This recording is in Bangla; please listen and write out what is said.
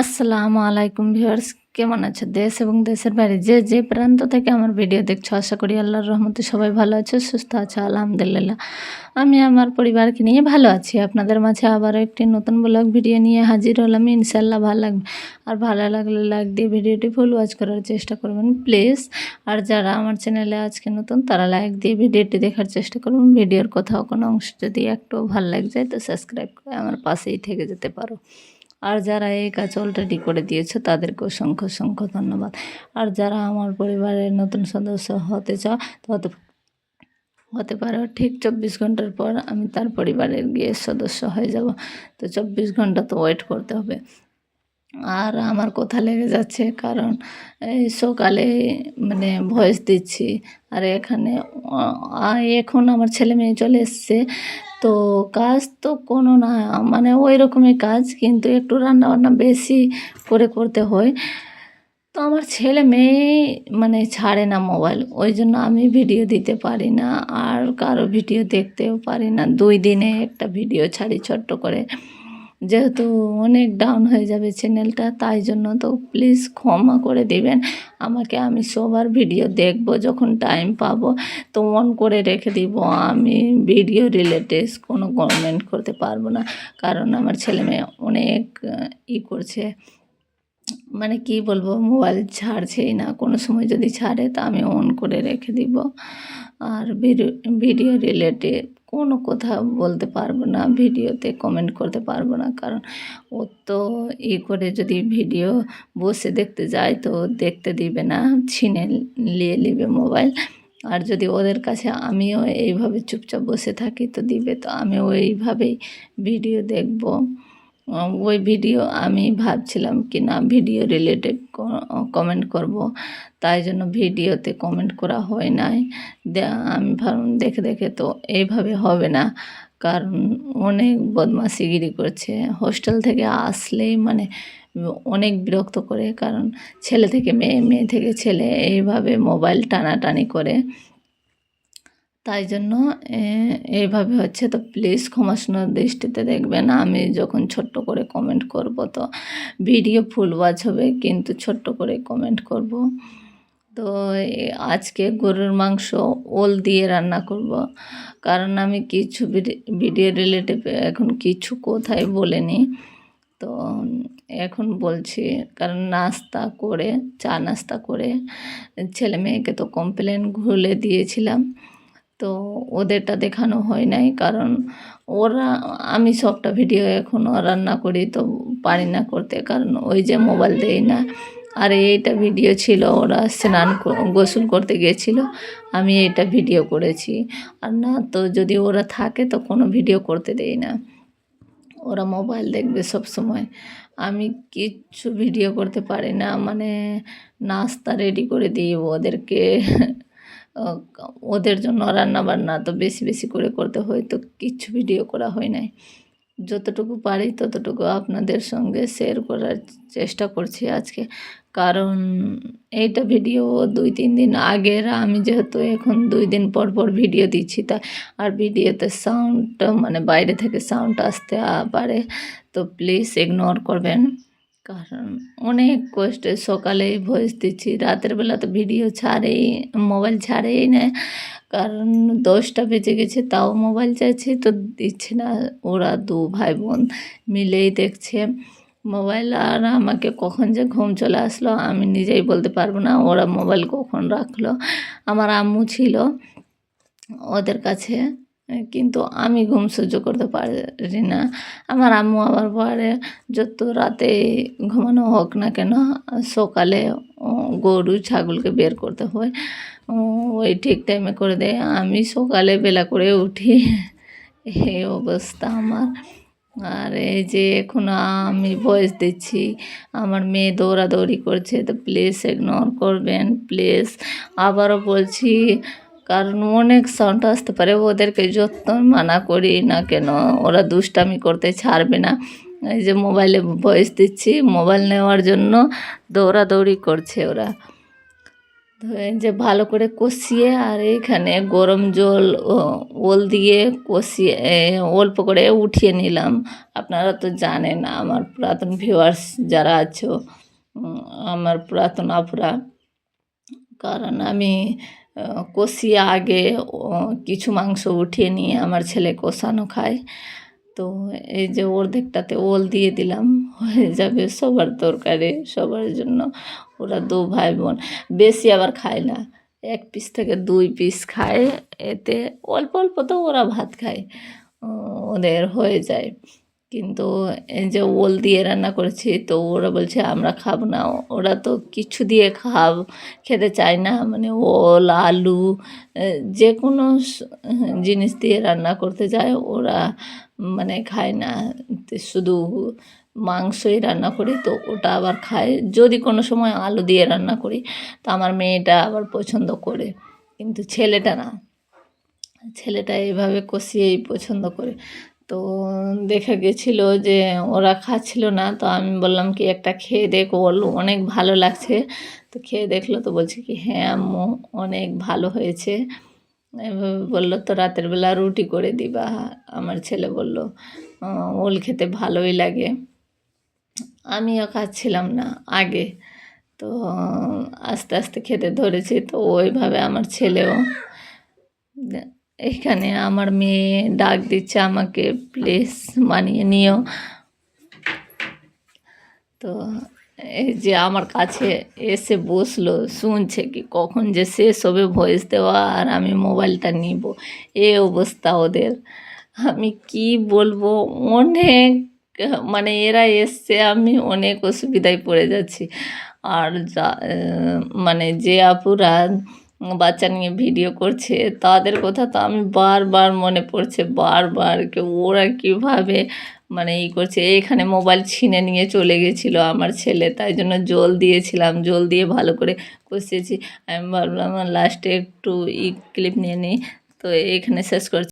আসসালামু আলাইকুম ভিউয়ার্স, কেমন আছো? দেশ এবং দেশের বাইরে যে যে প্রান্ত থেকে আমার ভিডিও দেখছ, আশা করি আল্লাহর রহমতে সবাই ভালো আছো, সুস্থ আছো, আলহামদুলিল্লাহ। আমি আমার পরিবারকে নিয়ে ভালো আছি। আপনাদের মাঝে আবারও একটি নতুন ব্লগ ভিডিও নিয়ে হাজির হলাম। ইনশাল্লাহ ভালো লাগবে। আর ভালো লাগলে লাইক দিয়ে ভিডিওটি ফুল ওয়াচ করার চেষ্টা করবেন, প্লিজ। আর যারা আমার চ্যানেলে আজকে নতুন, তারা লাইক দিয়ে ভিডিওটি দেখার চেষ্টা করুন। ভিডিওর কোথাও কোনো অংশ যদি একটু ভালো লাগে যায়, তো সাবস্ক্রাইব করে আমার পাশেই থেকে যেতে পারো। আর যারা এই কাজ অলরেডি করে দিয়েছে তাদেরকে অসংখ্য অসংখ্য ধন্যবাদ। আর যারা আমার পরিবারের নতুন সদস্য হতে চাও তত হতে পারো, ঠিক চব্বিশ ঘণ্টার পর আমি তার পরিবারের গিয়ে সদস্য হয়ে যাব। তো চব্বিশ ঘণ্টা তো ওয়েট করতে হবে। আর আমার কথা লেগে যাচ্ছে, কারণ এই সকালে মানে ভয়েস দিচ্ছি। আর এখানে এখন আমার ছেলে মেয়ে চলে এসছে। তো কাজ তো কোনো না মানে ওই রকমই কাজ, কিন্তু একটু রান্না বান্না বেশি করে করতে হয়। তো আমার ছেলে মেয়ে মানে ছাড়ে না মোবাইল, ওই জন্য আমি ভিডিও দিতে পারি না, আর কারও ভিডিও দেখতেও পারি না। দুই দিনে একটা ভিডিও ছাড়ি ছোট্ট করে। যেহেতু অনেক ডাউন হয়ে যাবে চ্যানেলটা তাই জন্য তো প্লিজ ক্ষমা করে দিবেন। আমাকে আমি সবার ভিডিও দেখব যখন টাইম পাবো। তো অন করে রেখে দিব। আমি ভিডিও রিলেটেড কোনো কমেন্ট করতে পারব না। কারণ আমার ছেলে মেয়ে অনেক ই করছে। মানে কি বলব মোবাইল ছাড়ছেই না। কোনো সময় যদি ছাড়ে, তা আমি অন করে রেখে দিব। আর ভিডিও রিলেটেড কোনো কথা বলতে পারব না, ভিডিওতে কমেন্ট করতে পারব না। কারণ ও তো ই করে যদি ভিডিও বসে দেখতে যায় তো দেখতে দিবে না, ছিনে নিয়ে নেবে মোবাইল আর যদি ওদের কাছে আমিও এইভাবে চুপচাপ বসে থাকি তো দিবে, তো আমিও এইভাবেই ভিডিও দেখব। ওই ভিডিও আমি ভাবছিলাম কি না ভিডিও রিলেটেড কমেন্ট করব, তাই জন্য ভিডিওতে কমেন্ট করা হয় নাই। আমি ভাবলাম দেখে দেখে তো এইভাবে হবে না, কারণ অনেক বদমাশিগিরি করছে। হোস্টেল থেকে আসলেই মানে অনেক বিরক্ত করে, কারণ ছেলে থেকে মেয়ে মেয়ে থেকে ছেলে এইভাবে মোবাইল টানাটানি করে। তাই জন্য এইভাবে হচ্ছে তো প্লিজ ক্ষমাসুন্দর দৃষ্টিতে দেখবেন। আমি যখন ছোট্ট করে কমেন্ট করব তো ভিডিও ফুল ওয়াচ হবে, কিন্তু ছোট্ট করে কমেন্ট করব। তো আজকে গরুর মাংস ওল দিয়ে রান্না করব। কারণ আমি কিছু ভিডিও রিলেটিভ এখন কিছু কোথায় বলিনি। তো, এখন বলছি, কারণ নাস্তা করে, চা নাস্তা করে ছেলে মেয়েকে তো কমপ্লেন ঘুলে দিয়েছিলাম। তো ওদেরটা দেখানো হয় নাই। কারণ ওরা, আমি সবটা ভিডিও এখনও রান্না করি তো পারি না করতে। কারণ ওই যে মোবাইল দেই না। আর এইটা ভিডিও ছিল, ওরা স্নান গোসল করতে গিয়েছিল। আমি এটা ভিডিও করেছি। আর না, তো যদি ওরা থাকে তো কোনো ভিডিও করতে দেই না। ওরা মোবাইল দেখবে সব সময়। আমি কিচ্ছু ভিডিও করতে পারি না। মানে নাস্তা রেডি করে দিই ওদেরকে ওদের জন্য রান্না বান্না তো বেশি বেশি করে করতে হয়, তো কিচ্ছু ভিডিও করা হয় নাই। যতটুকু পারি ততটুকু আপনাদের সঙ্গে শেয়ার করার চেষ্টা করছি আজকে। কারণ এইটা ভিডিও দুই তিন দিন আগের, আমি যেহেতু এখন দুই দিন পর পর ভিডিও দিচ্ছি, তা আর ভিডিওতে সাউন্ডটা মানে বাইরে থেকে সাউন্ড আসতে পারে, তো প্লিজ ইগনোর করবেন। কারণ অনেক কষ্টে সকালেই ভয়েস দিচ্ছি, রাতের বেলা তো ভিডিও ছাড়েই মোবাইল ছাড়েই না। কারণ দশটা বেজে গেছে, তাও মোবাইল চাইছে, তো দিচ্ছে না ওরা দু ভাই বোন মিলেই দেখছে। মোবাইল আর আমাকে কখন যে ঘুম চলে আসলো আমি নিজেই বলতে পারব না, ওরা মোবাইল কখন রাখল। আমার আম্মু ছিল ওদের কাছে। কিন্তু আমি ঘুম সহ্য করতে পারি না। আমার আম্মু আবার পরে যত রাতে ঘুমানো হোক না কেন, সকালে গরু, ছাগলকে বের করতে হয়। ওই ঠিক টাইমে করে দেয় আমি সকালে বেলা করে উঠি। এই অবস্থা আমার। আর এই যে এখন আমি ভয়েস দিচ্ছি, আমার মেয়ে দৌড়াদৌড়ি করছে, তো প্লিজ ইগনোর করবেন। প্লিজ আবারও বলছি কারণ অনেক সাউন্ড আসতে পারে, ওদেরকে যত মানা করি না কেন? ওরা দুষ্টামি করতে ছাড়বে না। এই যে মোবাইলে ভয়েস দিচ্ছি মোবাইল নেওয়ার জন্য দৌড়াদৌড়ি করছে ওরা। যে ভালো করে কষিয়ে আর এইখানে গরম জল ওল দিয়ে কষিয়ে অল্প করে উঠিয়ে নিলাম। আপনারা তো জানেন আমার পুরাতন ভিউয়ার্স যারা আছো আমার পুরাতন আপুরা। কারণ আমি কষিয়ে আগে কিছু মাংস উঠিয়ে নিয়ে আমার ছেলে কষানো খায়। তো এই যে অর্ধেকটাতে ওল দিয়ে দিলাম, হয়ে যাবে সবার তরকারি, সবার জন্য। ওরা দু ভাই বোন বেশি আবার খায় না, এক পিস থেকে দুই পিস খায়। এতে অল্প অল্প তো ওরা ভাত খায়। ওদের হয়ে যায়। কিন্তু এই যে ওল দিয়ে রান্না করেছি, তো ওরা বলছে, আমরা খাব না। ওরা তো কিছু দিয়ে খাব, খেতে চায় না। মানে ওল, আলু যে কোনো জিনিস দিয়ে রান্না করতে যায়, ওরা মানে খায় না। শুধু মাংসই রান্না করি, তো ওটা আবার খায়। যদি কোনো সময় আলু দিয়ে রান্না করি, তো আমার মেয়েটা আবার পছন্দ করে, কিন্তু ছেলেটা না। ছেলেটা এইভাবে কষিয়েই পছন্দ করে। তো দেখা গেছিল যে ওরা খাচ্ছিল না, তো আমি বললাম কি একটা খেয়ে দেখ, ওর অনেক ভালো লাগছে। তো খেয়ে দেখল, তো বলছে কি হ্যাঁ আম্মু, অনেক ভালো হয়েছে। এভাবে বলল, তো রাতের বেলা রুটি করে দিবা। আমার ছেলে বলল ওল খেতে ভালোই লাগে। আমিও খাচ্ছিলাম না আগে, তো আস্তে আস্তে খেতে ধরেছি, তো ওইভাবে আমার ছেলেও এখানে আমার মেয়ে ডাক দিচ্ছে আমাকে, প্লিজ মানিয়ে নিও। তো এই যে আমার কাছে এসে বসল, শুনছে কি কখন যে শেষ হবে ভয়েস দেওয়া আর আমি মোবাইলটা নিব। এ অবস্থা ওদের। আমি কি বলব? অনেক মানে এরা এসছে, আমি অনেক অসুবিধায় পড়ে যাচ্ছি। আর যা মানে যে আপুরা বাচ্চা নিয়ে ভিডিও করছে, তাদের কথা তো আমি বারবার মনে পড়ছে, বারবার কে ওরা কীভাবে মানে ই করছে, এখানে মোবাইল ছিনে নিয়ে চলে গেছিল আমার ছেলে, তাই জন্য জল দিয়েছিলাম, জল দিয়ে ভালো করে কষিয়েছি আমি ভাবলাম, লাস্টে একটু ই ক্লিপ নিয়ে নিই। তো এখানে শেষ করছি।